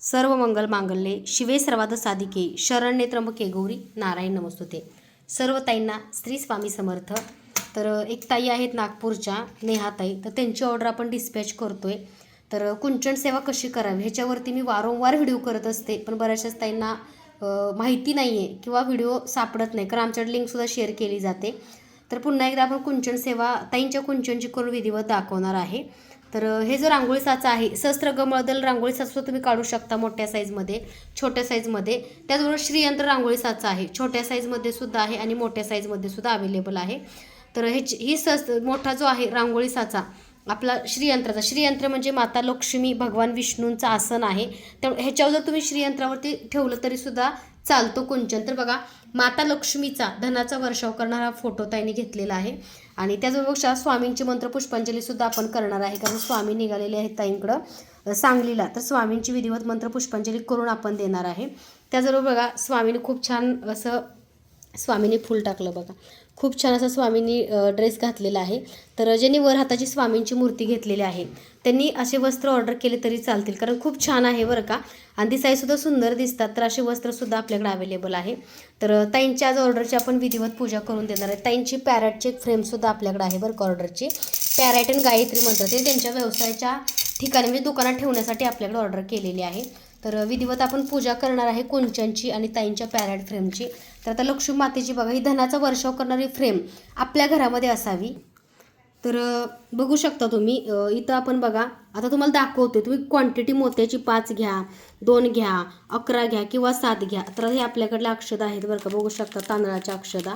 सर्व मंगल मांगल्ये शिवे सर्वाद साधिके शरण्ये त्र्यंबके गौरी नारायण नमस्तुते. सर्व ताईंना स्त्री स्वामी समर्थ. तर एक ताई आहेत नागपूरच्या नेहाताई तर त्यांची ऑर्डर आपण डिस्पॅच करतोय. तर कुंचन सेवा कशी करावी? ह्याच्यावरती मी वारंवार व्हिडिओ करत असते. पण बऱ्याचशाच ताईंना माहिती नाही आहे किंवा व्हिडिओ सापडत नाही. कारण आमच्याकडे लिंकसुद्धा शेअर केली जाते. तर पुन्हा एकदा आपण कुंचन सेवा ताईंच्या कुंचनची करून विधिवत दाखवणार आहे. तर हे जो रांगोळी साचा आहे सहस्त्र गमळदल रांगोळी साचा तुम्ही काढू शकता मोठ्या साईजमध्ये छोट्या साईजमध्ये. त्याचबरोबर श्रीयंत्र रांगोळी साचा आहे छोट्या साईजमध्ये सुद्धा आहे आणि मोठ्या साईजमध्ये सुद्धा अवेलेबल आहे. तर ह्याची ही सहज मोठा जो आहे रांगोळी साचा आपला श्रीयंत्राचा श्रीयंत्र म्हणजे माता लक्ष्मी भगवान विष्णूंचं आसन आहे. त्यामुळे ह्याच्यावर जर तुम्ही श्रीयंत्रावरती ठेवलं तरीसुद्धा चालतो कुंचन. तर बघा माता लक्ष्मीचा धनाचा वर्षाव करणारा फोटो त्यांनी घेतलेला आहे. आणि त्याचबरोबर स्वामींची मंत्र पुष्पांजलीसुद्धा आपण करणार आहे. कारण स्वामी निघालेले आहेत ताईंकडं सांगलीला. तर स्वामींची विधिवत मंत्र पुष्पांजली करून आपण देणार आहे. त्याचबरोबर बघा स्वामीने खूप छान असं स्वामीने फूल टाकलं बघा. खूप छान असं स्वामींनी ड्रेस घातलेला आहे. तर ज्यांनी वर हाताची स्वामींची मूर्ती घेतलेली आहे. त्यांनी असे वस्त्र ऑर्डर केले तरी चालतील कारण खूप छान आहे बरं का. आणि दिसायसुद्धा सुंदर दिसतात तर असे वस्त्रसुद्धा आपल्याकडे अवेलेबल आहे. तर ताईंच्या आज ऑर्डरची आपण विधिवत पूजा करून देणार आहे. ताईंची पॅरॅटची एक फ्रेमसुद्धा आपल्याकडे आहे बरं का ऑर्डरची पॅरॅट आणि गायत्री म्हणतात ते त्यांच्या व्यवसायाच्या ठिकाणी म्हणजे दुकानात ठेवण्यासाठी आपल्याकडे ऑर्डर केलेली आहे. तर विधिवत आपण पूजा करणार आहे कुंचनची आणि ताईंच्या पॅरेड फ्रेमची तर आता लक्ष्मी मातेची बघा ही धनाचा वर्षाव करणारी फ्रेम आपल्या घरामध्ये असावी. तर बघू शकता तुम्ही इथं आपण बघा आता तुम्हाला दाखवते तुम्ही क्वांटिटी मोत्याची पाच घ्या दोन घ्या अकरा घ्या किंवा सात घ्या. तर हे आपल्याकडल्या अक्षदा आहेत बरं का बघू शकता तांदळाच्या अक्षदा.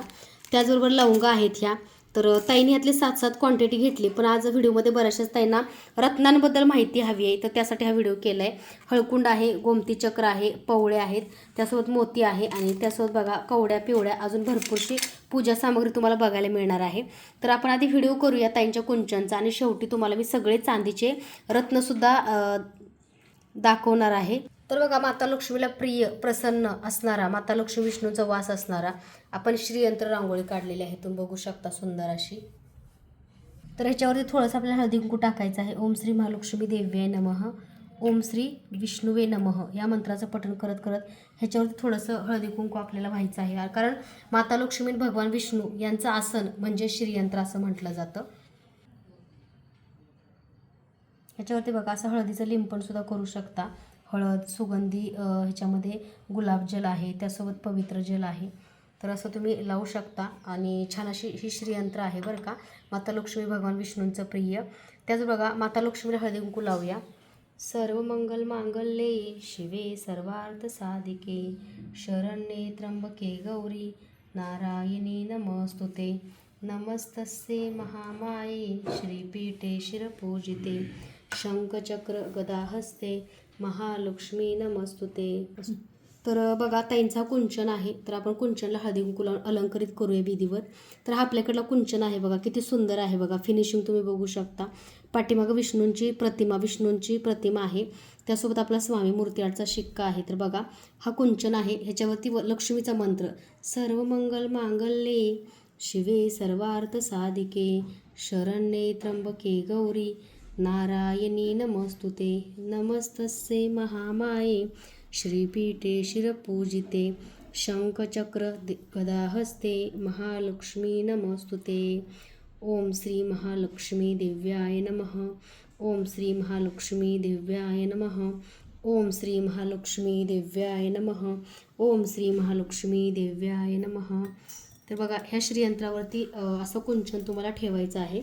त्याचबरोबर लवंगा आहेत ह्या. तर ताईंनी ताईने सात सात क्वांटिटी घेतली. पण आज व्हिडिओमध्ये बऱ्याचशाच ताईंना रत्नांबद्दल माहिती हवी आहे. तर त्यासाठी हा व्हिडिओ केला आहे हळकुंड आहे गोमती चक्र आहे पवळे आहेत त्यासोबत मोती आहे आणि त्यासोबत बघा कवड्या पिवळ्या अजून भरपूरशी पूजा सामग्री तुम्हाला बघायला मिळणार आहे. तर आपण आधी व्हिडिओ करूया ताईंच्या कुंचनचा आणि शेवटी तुम्हाला मी सगळे चांदीचे रत्नसुद्धा दाखवणार आहे. तर बघा माता लक्ष्मीला प्रिय प्रसन्न असणारा माता लक्ष्मी विष्णूचा वास असणारा आपण श्रीयंत्र रांगोळी काढलेली आहे. तुम्ही बघू शकता सुंदर अशी. तर ह्याच्यावरती थोडंसं आपल्याला हळदी कुंकू टाकायचं आहे. ओम श्री महालक्ष्मी देव्याय नमः. ओम श्री विष्णुवे नमः. या मंत्राचं पठण करत करत ह्याच्यावरती थोडंसं हळदी कुंकू आपल्याला व्हायचं आहे. कारण माता लक्ष्मी भगवान विष्णू यांचं आसन म्हणजे श्रीयंत्र असं म्हटलं जातं. ह्याच्यावरती बघा असं हळदीचं लिंपण सुद्धा करू शकता. हळद सुगंधी ह्याच्यामध्ये गुलाबजल आहे त्यासोबत पवित्र जल आहे. तर असं तुम्ही लावू शकता आणि छान अशी ही श्रीयंत्र आहे बरं का माता लक्ष्मी भगवान विष्णूंचं प्रिय. त्याच बघा माता लक्ष्मी हळदी कुंकू लावूया. सर्व मंगल मांगल्ये शिवे सर्वार्थ साधिके. शरण्ये त्र्यंबके गौरी नारायणी नमस्तुते. नमस्तस्ये महामाये श्रीपीठे शिरपूजिते. शंखचक्र गदाहस्ते. महालक्ष्मी नमस्तुते. तर बघा ताईंचा कुंचन आहे. तर आपण कुंचनला हळदी कुंकू अलंकरित करूया विधिवत तर हा आपल्याकडला कुंचन आहे बघा. किती सुंदर आहे बघा. फिनिशिंग तुम्ही बघू शकता. पाठीमागं विष्णूंची प्रतिमा विष्णूंची प्रतिमा आहे. त्यासोबत आपला स्वामी मूर्तीआडचा शिक्का आहे. तर बघा हा कुंचन आहे. ह्याच्यावरती व- लक्ष्मीचा मंत्र. सर्व मंगल मांगल्ये शिवे सर्वार्थ साधिके शरण्ये त्र्यंबके गौरी नारायणी नमस्तुते नमस्तस्ये महामाये श्रीपीठे शिरपूजिते शंखचक्र गदाहस्ते महालक्ष्मी नमस्तुते। ओम श्री महालक्ष्मी दिव्याय नमः। ओम श्री महालक्ष्मी दिव्याय नमः। ओम श्री महालक्ष्मी दिव्याय नमः। ओम श्री महालक्ष्मी दिव्याय नमः। तर बघा ह्या श्रीयंत्रावरती असं कुंचन तुम्हाला ठेवायचं आहे.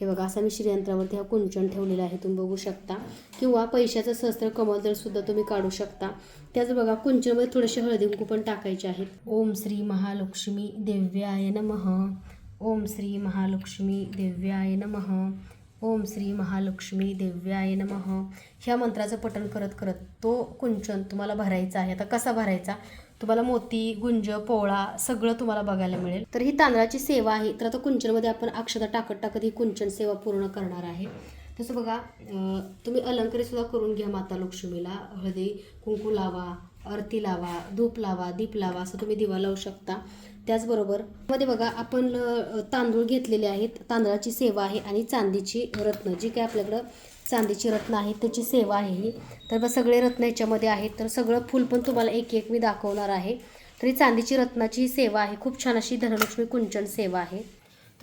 हे बघा असं मी श्रीयंत्रावरती हा कुंचन ठेवलेला आहे तुम्ही बघू शकता. किंवा पैशाचं सहस्त्र कमल सुद्धा तुम्ही काढू शकता. त्याच बघा कुंचनमध्ये थोडेसे हळदी कुंकू पण टाकायचे आहेत ओम श्री महालक्ष्मी दिव्याय नमः. ओम श्री महालक्ष्मी दिव्याय नमः. ओम श्री महालक्ष्मी दिव्याय नमः. ह्या मंत्राचं पठण करत करत तो कुंचन तुम्हाला भरायचा आहे. आता कसा भरायचा? तुम्हाला मोती गुंज पोळा सगळं तुम्हाला बघायला मिळेल. तर ही तांदळाची सेवा आहे. तर आता कुंचनमध्ये आपण अक्षता टाकत टाकत ही कुंचन सेवा पूर्ण करणार आहे. तसं बघा तुम्ही अलंकारीसुद्धा करून घ्या माता लक्ष्मीला. हळदी कुंकू लावा आरती लावा धूप लावा दीप लावा असं तुम्ही दिवा लावू शकता. त्याचबरोबरमध्ये बघा आपण तांदूळ घेतलेले आहेत. तांदळाची सेवा आहे आणि चांदीची रत्न जी काय आपल्याकडं चांदीची रत्न आहेत त्याची सेवा आहे ही. तर बघा सगळे रत्न याच्यामध्ये आहेत. तर सगळं फुल पण तुम्हाला एक एक मी दाखवणार आहे. तर ही चांदीची रत्नाची ही सेवा आहे. खूप छान अशी धनलक्ष्मी कुंचन सेवा आहे.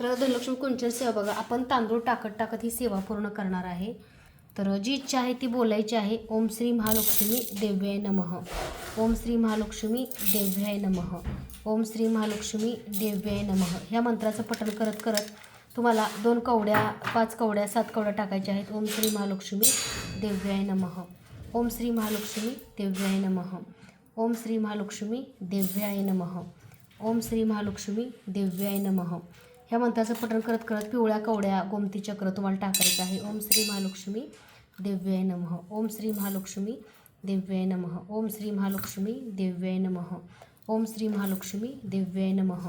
तर धनलक्ष्मी कुंचन सेवा बघा आपण तांदूळ टाकत टाकत ही सेवा पूर्ण करणार आहे. तर जी इच्छा आहे ती बोलायची आहे. ओम श्री महालक्ष्मी देव्याय नमः. ओम श्री महालक्ष्मी देव्याय नमः. ओम श्री महालक्ष्मी देव्याय नमः. ह्या मंत्राचं पठण करत करत तुम्हाला दोन कवड्या पाच कवड्या सात कवड्या टाकायच्या आहेत. ओम श्री महालक्ष्मी देव्याय नमः. ओम श्री महालक्ष्मी देव्याय नमः. ओम श्री महालक्ष्मी देव्याय नमः. ओम श्री महालक्ष्मी देव्याय नमः. ह्या मंत्राचं पठण करत करत पिवळ्या कवड्या गोमती चक्र तुम्हाला टाकायचं आहे. ओम श्री महालक्ष्मी देव्याय नमः. ओम श्री महालक्ष्मी देव्याय नमः. ओम श्री महालक्ष्मी देव्याय नमः. ओम श्री महालक्ष्मी देव्याय नमः.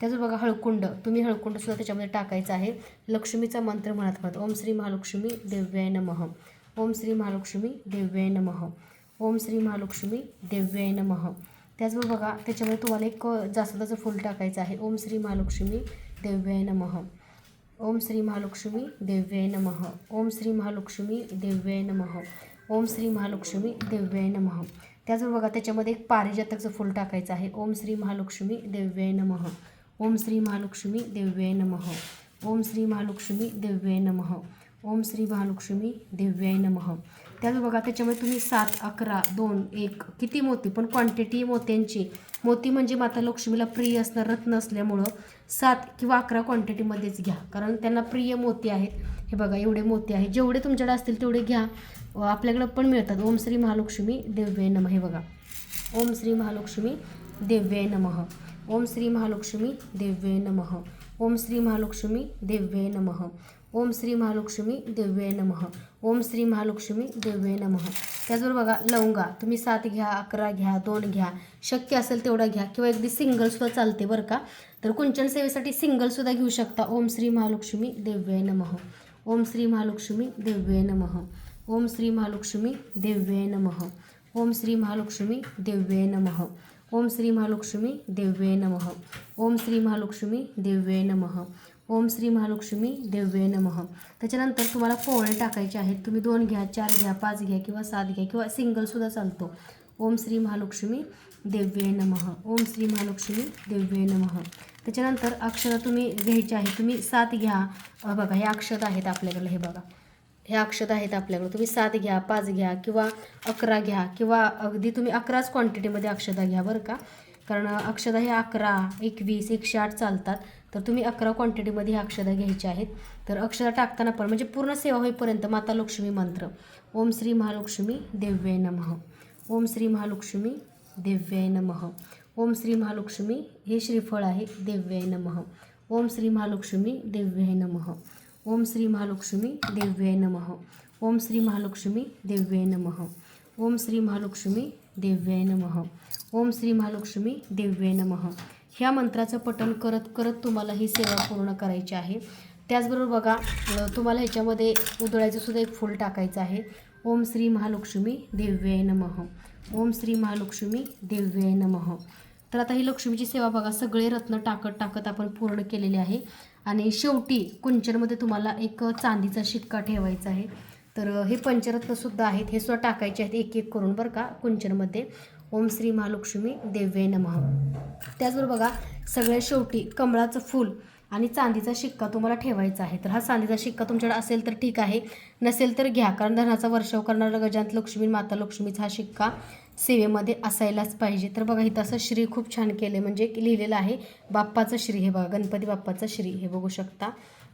त्याचं बघा हळकुंड. तुम्ही हळकुंडसुद्धा त्याच्यामध्ये टाकायचं आहे. लक्ष्मीचा मंत्र म्हणत म्हणत ओम श्री महालक्ष्मी देव्याय नमः. ओम श्री महालक्ष्मी देव्याय नमः. ओम श्री महालक्ष्मी देव्याय नमः. त्याचबरोबर बघा त्याच्यामध्ये तुम्हाला एक जास्वंदाचं फूल टाकायचं आहे. ओम श्री महालक्ष्मी देव्याय नमः. ओम श्री महालक्ष्मी देव्याय नमः. ओम श्री महालक्ष्मी देव्याय नमः. ओम श्री महालक्ष्मी देव्याय नमः. त्याचबरोबर बघा त्याच्यामध्ये एक पारिजातकचं फूल टाकायचं आहे. ओम श्री महालक्ष्मी देव्याय नमः. ओम श्री महालक्ष्मी देव्याय नमः ओम श्री महालक्ष्मी देव्याय नमः ओम श्री महालक्ष्मी देव्याय नमः त्यात बघा त्याच्यामध्ये तुम्ही सात अकरा दोन एक किती मोती? पण क्वांटिटी मोत्यांची. मोती म्हणजे माता लक्ष्मीला प्रिय असणार रत्न असल्यामुळं सात किंवा अकरा क्वांटिटीमध्येच घ्या. कारण त्यांना प्रिय मोती आहेत. हे बघा एवढे मोती आहेत. जेवढे तुमच्याकडे असतील तेवढे घ्या. आपल्याकडं पण मिळतात. ओम श्री महालक्ष्मी देव्याय नमः. हे बघा. ओम श्री महालक्ष्मी देव्याय नमः. ओम श्री महालक्ष्मी देव्ये नमः। ओम श्री महालक्ष्मी देव्ये नमः। ओम श्री महालक्ष्मी देव्ये नमः। ओम श्री महालक्ष्मी देव्ये नमः। त्याचबरोबर बघा लवंगा तुम्ही सात घ्या अकरा घ्या दोन घ्या शक्य असेल तेवढा घ्या किंवा अगदी सिंगलसुद्धा चालते बरं का? तर कुंचन सेवेसाठी सिंगलसुद्धा घेऊ शकता. ओम श्री महालक्ष्मी देव्ये नमः। ओम श्री महालक्ष्मी देव्ये नमः। ओम श्री महालक्ष्मी देव्ये नमः। ओम श्री महालक्ष्मी देव्ये नमः। ओम श्री महालक्ष्मी देव्ये नमः। ओम श्री महालक्ष्मी देव्ये नमः। ओम श्री महालक्ष्मी देव्ये नमः। त्याच्यानंतर तुम्हाला पोळे टाकायचे आहेत. तुम्ही दोन घ्या चार घ्या पाच घ्या किंवा सात घ्या किंवा सिंगलसुद्धा चालतो. ओम श्री महालक्ष्मी देव्ये नमः। ओम श्री महालक्ष्मी देव्ये नमः. त्याच्यानंतर अक्षरं तुम्ही घ्यायची आहे तुम्ही सात घ्या. बघा हे अक्षर आहेत आपल्याकडे हे बघा. हे अक्षत आहेत आपल्याकडे. तुम्ही सात घ्या पाच घ्या किंवा अकरा घ्या किंवा अगदी तुम्ही अकराच क्वांटिटीमध्ये अक्षता घ्या बरं का. कारण अक्षता हे अकरा एकवीस एकशे आठ चालतात. तर तुम्ही अकरा क्वांटिटीमध्ये ह्या अक्षता घ्यायच्या आहेत. तर अक्षता टाकताना पण म्हणजे पूर्ण सेवा होईपर्यंत माता लक्ष्मी मंत्र. ओम श्री महालक्ष्मी देव्याय नमः. ओम श्री महालक्ष्मी देव्याय नमः. ओम श्री महालक्ष्मी हे श्रीफळ आहे देव्याय नमः. ओम श्री महालक्ष्मी देव्याय नमः. ओम श्री महालक्ष्मी देव्याय नमः। ओम श्री महालक्ष्मी देव्याय नमः। ओम श्री महालक्ष्मी देव्याय नमः। ओम श्री महालक्ष्मी देव्याय नमः। ह्या मंत्राचं पठण करत करत तुम्हाला ही सेवा पूर्ण करायची आहे. त्याचबरोबर बघा तुम्हाला ह्याच्यामध्ये उदळायचं सुद्धा एक फूल टाकायचं आहे. ओम श्री महालक्ष्मी देव्याय नमः। ओम श्री महालक्ष्मी देव्याय नमः। तर आता ही लक्ष्मीची सेवा बघा सगळे रत्न टाकत टाकत आपण पूर्ण केलेले आहे. आणि शेवटी कुंचनमध्ये तुम्हाला एक चांदीचा शिक्का ठेवायचा आहे. तर हे पंचरत्नसुद्धा आहेत. हे सुद्धा टाकायचे आहेत एक एक करून बरं का कुंचनमध्ये ओम श्री महालक्ष्मी देव्ये नमः. त्याचबरोबर बघा सगळ्यात शेवटी कमळाचं फूल आणि चांदीचा शिक्का तुम्हाला ठेवायचा आहे. तर हा चांदीचा शिक्का तुमच्याकडे असेल तर ठीक आहे. नसेल तर घ्या. कारण धनाचा वर्षाव करणारा गजांत लक्ष्मी माता लक्ष्मीचा हा शिक्का सेवेमध्ये असायलाच पाहिजे. तर बघा इथं असं श्री खूप छान केले म्हणजे लिहिलेलं आहे बाप्पाचं श्री हे बघा गणपती बाप्पाचं श्री हे बघू शकता.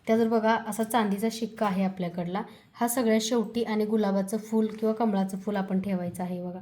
त्याजर बघा असा चांदीचा शिक्का आहे आपल्याकडला. हा सगळ्यात शेवटी आणि गुलाबाचं फूल किंवा कमळाचं फूल आपण ठेवायचं आहे. बघा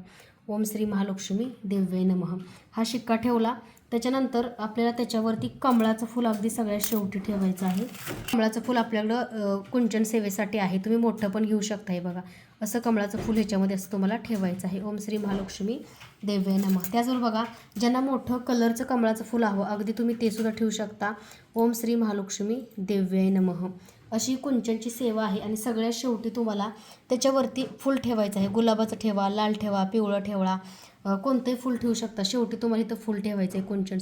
ओम श्री महालक्ष्मी दिव्य नमः. हा शिक्का ठेवला. त्याच्यानंतर आपल्याला त्याच्यावरती कमळाचं फूल अगदी सगळ्यात शेवटी ठेवायचं आहे. कमळाचं फूल आपल्याकडं कुंचन सेवेसाठी आहे. तुम्ही मोठं पण घेऊ शकता हे बघा. असं कमळाचं फूल ह्याच्यामध्ये असं तुम्हाला ठेवायचं आहे. ओम श्री महालक्ष्मी देव्य नमः. त्याचबरोबर बघा ज्यांना मोठं कलरचं कमळाचं फूल हवं अगदी तुम्ही ते सुद्धा ठेवू शकता. ओम श्री महालक्ष्मी देव्य नमः. अशी कुंचनची सेवा आहे आणि सगळ्यात शेवटी तुम्हाला त्याच्यावरती फूल ठेवायचं आहे. गुलाबाचं ठेवा लाल ठेवा पिवळं ठेवा कोणतंही फूल ठेवू शकता. शेवटी तुम्हाला इथं फूल ठेवायचं आहे कुंचन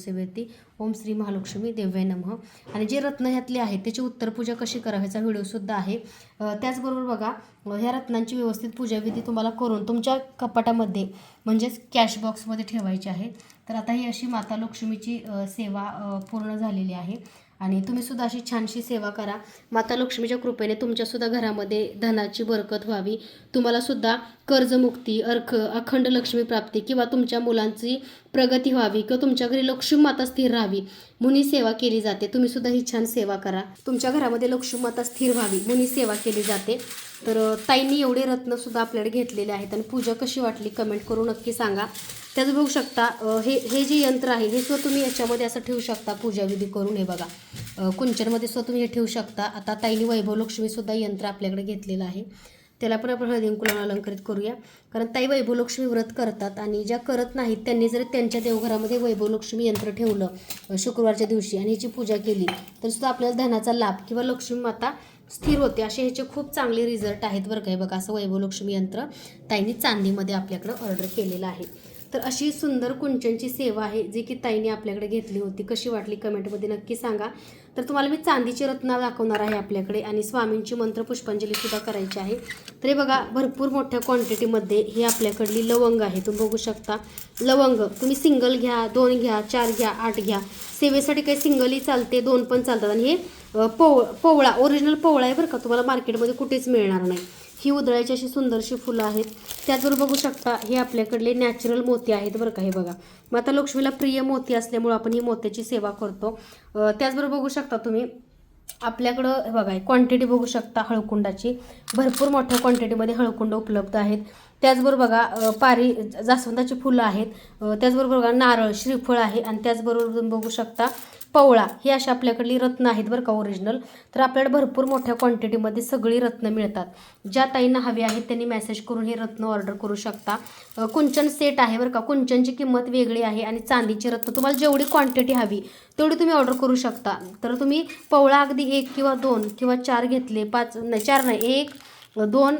ओम श्री महालक्ष्मी देव्य नमः. आणि जे रत्न ह्यातले आहेत त्याची उत्तरपूजा कशी करावयाचा व्हिडिओसुद्धा आहे. त्याचबरोबर बघा ह्या रत्नांची व्यवस्थित पूजाविधी तुम्हाला करून तुमच्या कपाटामध्ये म्हणजेच कॅश बॉक्समध्ये ठेवायची आहे. तर आता ही अशी माता लक्ष्मीची सेवा पूर्ण झालेली आहे. आणि तुम्ही सुद्धा अशी छानशी सेवा करा. माता लक्ष्मीच्या कृपेने तुमच्यासुद्धा घरामध्ये धनाची बरकत व्हावी. तुम्हालासुद्धा कर्जमुक्ती अर्ख अखंड लक्ष्मी प्राप्ती किंवा तुमच्या मुलांची प्रगती व्हावी किंवा तुमच्या घरी लक्ष्मी माता स्थिर राहावी मुनी सेवा केली जाते. तुम्ही सुद्धा ही छान सेवा करा. तुमच्या घरामध्ये लक्ष्मी माता स्थिर व्हावी मुनी सेवा केली जाते. तर ताईंनी एवढे रत्नसुद्धा आपल्याकडे घेतलेले आहेत आणि पूजा कशी वाटली कमेंट करून नक्की सांगा. त्याच बघू शकता हे हे जे यंत्र आहे हे सुद्धा तुम्ही याच्यामध्ये असं ठेवू शकता पूजाविधी करून. हे बघा कुंचनमध्ये सुद्धा तुम्ही हे ठेवू शकता. आता ताईनी वैभव लक्ष्मीसुद्धा यंत्र आपल्याकडे घेतलेलं आहे. त्याला पण आपण हळदी कुलाला अलंकृत करूया. कारण ताई वैभवलक्ष्मी व्रत करतात आणि ज्या करत नाहीत त्यांनी जर त्यांच्या देवघरामध्ये वैभवलक्ष्मी यंत्र ठेवलं शुक्रवारच्या दिवशी आणि ह्याची पूजा केली तर सुद्धा आपल्याला धनाचा लाभ किंवा लक्ष्मी माता स्थिर होते. असे ह्याचे खूप चांगले रिझल्ट आहेत बरं काय बघा असं वैभवलक्ष्मी यंत्र ताईंनी चांदीमध्ये आपल्याकडं ऑर्डर केलेलं आहे. तर अशी सुंदर कुंचनची सेवा आहे जी की ताईने आपल्याकडे घेतली होती. कशी वाटली कमेंटमध्ये नक्की सांगा. तर तुम्हाला मी चांदीची रत्न दाखवणार आहे आपल्याकडे आणि स्वामींची मंत्र पुष्पांजली सुद्धा करायची आहे. तर हे बघा भरपूर मोठ्या क्वांटिटीमध्ये ही आपल्याकडली लवंग आहे. तुम्ही बघू शकता. लवंग तुम्ही सिंगल घ्या दोन घ्या चार घ्या आठ घ्या. सेवेसाठी काही सिंगलही चालते दोन पण चालतात. आणि हे पोव पोवळा ओरिजिनल पोवळा आहे बरं का. तुम्हाला मार्केटमध्ये कुठेच मिळणार नाही. ही उधळायची अशी सुंदरशी फुलं आहेत. त्याचबरोबर बघू शकता हे आपल्याकडले नॅचरल मोती आहेत बरं का हे बघा. माता लक्ष्मीला प्रिय मोती असल्यामुळं आपण ही मोत्याची सेवा करतो. त्याचबरोबर बघू शकता तुम्ही आपल्याकडं हे बघा क्वांटिटी बघू शकता हळकुंडाची. भरपूर मोठ्या क्वांटिटीमध्ये हळकुंड उपलब्ध आहेत. त्याचबरोबर बघा पारी जास्वंदाची फुलं आहेत. त्याचबरोबर बघा नारळ श्रीफळ आहे. आणि त्याचबरोबर तुम्ही बघू शकता पवळा ही अशी आपल्याकडली रत्न आहेत बरं का ओरिजिनल तर आपल्याला भरपूर मोठ्या क्वांटिटीमध्ये सगळी रत्न मिळतात. ज्या ताईंना हवी आहेत त्यांनी मेसेज करून हे रत्न ऑर्डर करू शकता. कुंचन सेट आहे बरं का. कुंचनची किंमत वेगळी आहे आणि चांदीची रत्न. तुम्हाला जेवढी क्वांटिटी हवी तेवढी तुम्ही ऑर्डर करू शकता. तर तुम्ही पवळा अगदी एक किंवा दोन किंवा चार घेतले पाच नाही चार नाही एक दोन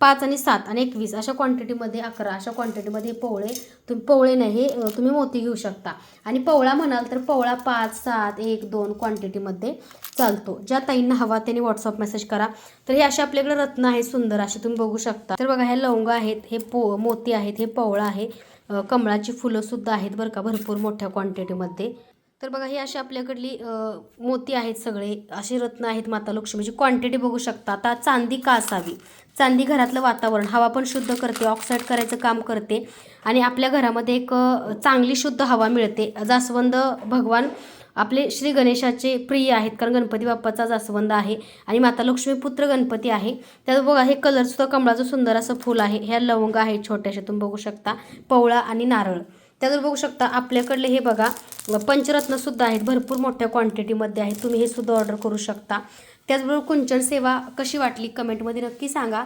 पाच आणि सात आणि एकवीस अशा क्वांटिटीमध्ये अकरा अशा क्वांटिटीमध्ये पोवळे तुम्ही पोवळे नाही हे तुम्ही मोती घेऊ शकता. आणि पवळा म्हणाल तर पवळा पाच सात एक दोन क्वांटिटीमध्ये चालतो. ज्या ताईंना हवा त्यांनी व्हॉट्सअप मेसेज करा. तर हे असे आपल्याकडे रत्न आहे सुंदर असे तुम्ही बघू शकता. तर बघा हे लवंग आहेत हे पो मोती आहेत हे पवळा आहे. कमळाची फुलं सुद्धा आहेत बरं का भरपूर मोठ्या क्वांटिटीमध्ये तर बघा हे अशी आपल्याकडली मोती आहेत सगळे. अशी रत्न आहेत माता लक्ष्मीची. क्वांटिटी बघू शकता. आता चांदी का असावी चांदी घरातलं वातावरण. हवा पण शुद्ध करते ऑक्साईड करायचं काम करते आणि आपल्या घरामध्ये एक चांगली शुद्ध हवा मिळते. जास्वंद भगवान आपले श्री गणेशाचे प्रिय आहेत. कारण गणपती बाप्पाचा जास्वंद आहे आणि माता लक्ष्मीपुत्र गणपती आहे. त्यात बघा हे कलरसुद्धा कमळाचं सुंदर असं फूल आहे. ह्या लवंग आहे छोट्याशा तुम्ही बघू शकता. पवळा आणि नारळ. त्यावर बघू शकता आपल्याकडले हे बघा पंचरत्नसुद्धा आहेत. भरपूर मोठ्या क्वांटिटीमध्ये आहेत. तुम्ही हे सुद्धा ऑर्डर करू शकता. त्याचबरोबर कुंचन सेवा कशी वाटली कमेंटमध्ये नक्की सांगा.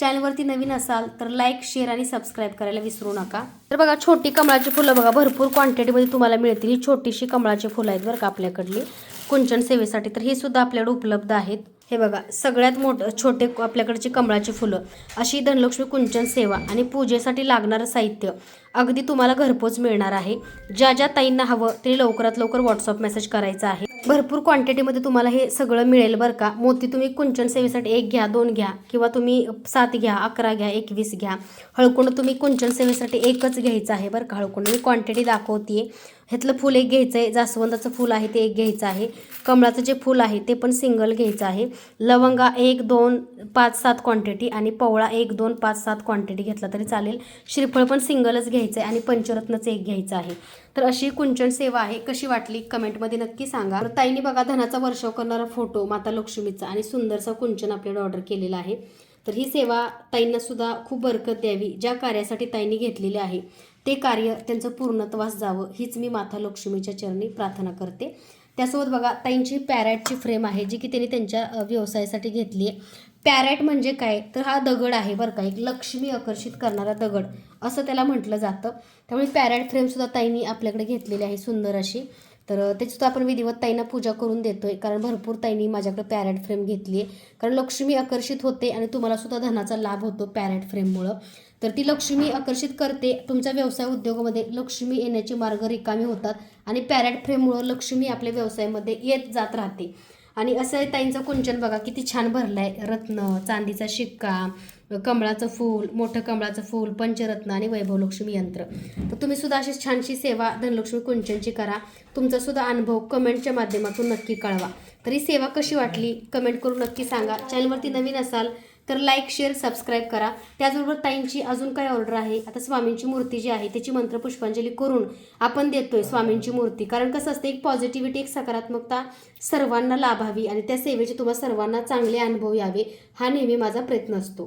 चॅनलवरती नवीन असाल तर लाईक शेअर आणि सबस्क्राईब करायला विसरू नका. तर बघा छोटी कमळाची फुलं बघा भरपूर क्वांटिटीमध्ये तुम्हाला मिळतील. ही छोटीशी कमळाची फुलं आहेत बरं का आपल्याकडली. कुंचन सेवेसाठी तर ही सुद्धा आपल्याकडे उपलब्ध आहेत. हे बघा सगळ्यात मोठं छोटे आपल्याकडची कमळाची फुलं. अशी धनलक्ष्मी कुंचन सेवा आणि पूजेसाठी लागणारं साहित्य अगदी तुम्हाला घरपोच मिळणार आहे. ज्या ज्या ताईंना हवं ते लवकरात लवकर व्हॉट्सअप मेसेज करायचा आहे. भरपूर क्वांटिटीमध्ये तुम्हाला हे सगळं मिळेल बरं का. मोती तुम्ही कुंचन सेवेसाठी एक घ्या दोन घ्या किंवा तुम्ही सात घ्या अकरा घ्या एकवीस घ्या. हळकुंड तुम्ही कुंचन सेवेसाठी एकच घ्यायचं आहे बरं का. हळकुंड मी क्वांटिटी दाखवते ह्यातलं फूल एक घ्यायचं आहे. जास्वंदाचं फूल आहे ते एक घ्यायचं आहे. कमळाचं जे फूल आहे ते पण सिंगल घ्यायचं आहे. लवंगा एक दोन पाच सात क्वांटिटी आणि पवळा एक दोन पाच सात क्वांटिटी घेतला तरी चालेल. श्रीफळ पण सिंगलच घ्यायचं आहे आणि पंचरत्नचं एक घ्यायचं आहे. तर अशी कुंचन सेवा आहे. कशी वाटली? कमेंटमध्ये नक्की सांगा. तर ताईने बघा धनाचा वर्षाव करणारा फोटो माता लक्ष्मीचा आणि सुंदरसा कुंचन आपल्याला ऑर्डर केलेला आहे. तर ही सेवा ताईंना सुद्धा खूप बरकत द्यावी. ज्या कार्यासाठी ताईंनी घेतलेली आहे. ते कार्य त्यांचं पूर्णत्वास जावं हीच मी माता लक्ष्मीच्या चरणी प्रार्थना करते. त्यासोबत बघा ताईंची पॅरॅटची फ्रेम आहे जी की त्यांनी त्यांच्या व्यवसायासाठी घेतली आहे. पॅरॅट म्हणजे काय? तर हा दगड आहे बरं का एक लक्ष्मी आकर्षित करणारा दगड असं त्याला म्हटलं जातं. त्यामुळे पॅरॅट फ्रेमसुद्धा ताईंनी आपल्याकडे घेतलेली आहे सुंदर अशी. तर त्याचीसुद्धा आपण विधिवत ताईंना पूजा करून देतोय कारण भरपूर ताईंनी माझ्याकडे पॅरॅट फ्रेम घेतली आहे. कारण लक्ष्मी आकर्षित होते आणि तुम्हाला सुद्धा धनाचा लाभ होतो पॅरॅट फ्रेममुळं. तर ती लक्ष्मी आकर्षित करते. तुमच्या व्यवसाय उद्योगामध्ये लक्ष्मी येण्याचे मार्ग रिकामी होतात आणि पॅरेट फ्रेममुळं लक्ष्मी आपल्या व्यवसायामध्ये येत जात राहते. आणि असं ताईंचं कुंचन बघा किती छान भरलं आहे रत्न चांदीचा शिक्का कमळाचं फूल मोठं कमळाचं फूल पंचरत्न आणि वैभव लक्ष्मी यंत्र. तर तुम्ही सुद्धा अशी छानशी सेवा धनलक्ष्मी कुंचनची करा. तुमचा सुद्धा अनुभव कमेंटच्या माध्यमातून नक्की कळवा. तर ही सेवा कशी वाटली? कमेंट करून नक्की सांगा. चॅनलवरती नवीन असाल तर लाईक शेअर सबस्क्राईब करा. त्याचबरोबर ताईंची अजून काय ऑर्डर आहे. आता स्वामींची मूर्ती जी आहे त्याची मंत्र पुष्पांजली करून आपण देतोय स्वामींची मूर्ती. कारण कसं असतं एक पॉझिटिव्हिटी एक सकारात्मकता सर्वांना लाभावी आणि त्या सेवेचे तुम्हाला सर्वांना चांगले अनुभव यावे हा नेहमी माझा प्रयत्न असतो.